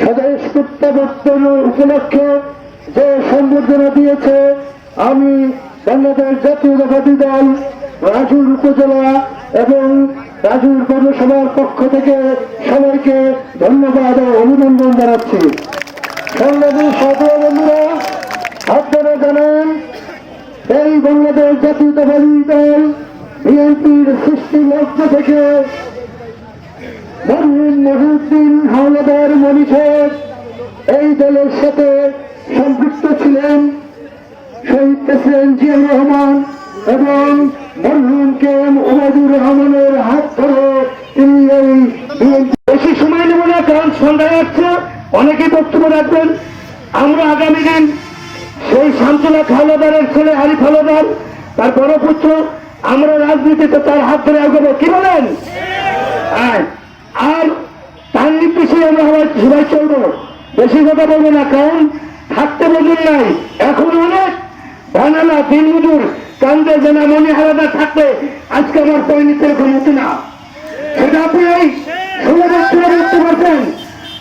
স্বদেশ প্রত্যাবর্তন উপলক্ষে যে সম্বর্ধনা দিয়েছে আমি বাংলাদেশ জাতীয়তাবাদী দল রাজুর উপজেলা এবং রাজুর পৌরসভার পক্ষ থেকে সবাইকে ধন্যবাদ ও অভিনন্দন জানাচ্ছি। আপনারা জানেন, এই বাংলাদেশ জাতীয়তাবাদী দল বিএনপির সৃষ্টি লক্ষ্য থেকে মরহুম মহিউদ্দিন হাওলাদার মনীষের এই দলের সাথে সম্পৃক্ত ছিলেন শহীদ প্রেসিডেন্ট জিয়াউর রহমান। এবং মরহুম কে? রহমানের হাত ধরে তিনি এই বেশি সময় নেব না, কারণ সন্ধ্যা যাচ্ছে অনেকেই বক্তব্য রাখবেন। আমরা আগামী দিন সেই শান্তলা হাওলাদারের ছেলে আরিফ হাওলাদার, তার বড় পুত্র, আমরা রাজনীতিতে তার হাত ধরে আগাবো। কি বলেন? আর তার নির্দেশে আমরা সবাই চলবো। বেশি কথা বলব না, কারণ থাকতে মজুর নাই। এখন অনেক। বানালা দিন মজুর কান্দে জানা মনে আলাদা থাকলে আজকে আমার পরিণতি এরকম হতো না। সেটা আপনি এই ষোলো বছরে পারছেন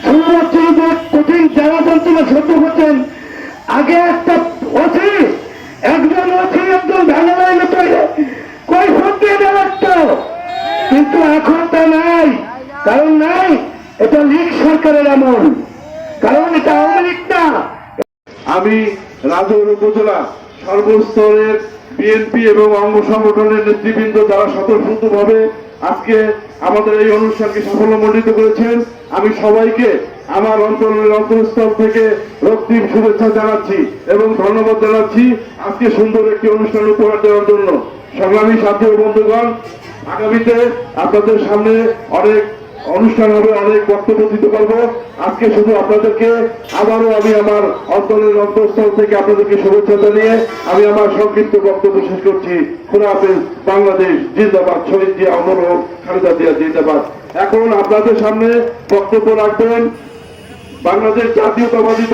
ষোলো বছরে যে কঠিন জ্বালা যন্ত্রণা সহ্য করছেন, আগে একটা অথি, একজন অথি, একজন ভ্যানালায় মতো কই ভোট দিয়ে দেওয়া কিন্তু এখন তা নাই, কারণ নাই, এটা লীগ সরকারের আমল। কারণ এটা আওয়ামী লীগ আমি রাজৌর উপজেলা সর্বস্তরের বিএনপি এবং অঙ্গ সংগঠনের নেতৃবৃন্দ যারা স্বতঃস্ফূর্তভাবে আজকে আমাদের এই অনুষ্ঠানকে সাফল্যমণ্ডিত করেছেন, আমি সবাইকে আমার অঞ্চলের অন্তঃস্থল থেকে রক্তিম শুভেচ্ছা জানাচ্ছি এবং ধন্যবাদ জানাচ্ছি আজকে সুন্দর একটি অনুষ্ঠান উপহার দেওয়ার জন্য। সংগ্রামী সাথী বন্ধুগণ, আগামীতে আপনাদের সামনে অনেক অনুষ্ঠান হবে অনেক বক্তব্য দিতে পারব। আজকে শুধু আপনাদেরকে, আবারও আমি আমার অন্তরের অন্তঃস্থল থেকে আপনাদেরকে শুভেচ্ছা জানিয়ে আমি আমার সংক্ষিপ্ত বক্তব্য শেষ করছি। খোলা হাফেজ, বাংলাদেশ জিন্দাবাদ, শহীদ জিয়া অমর খালেদা জিয়া জিন্দাবাদ। এখন আপনাদের সামনে বক্তব্য রাখবেন বাংলাদেশ জাতীয়তাবাদী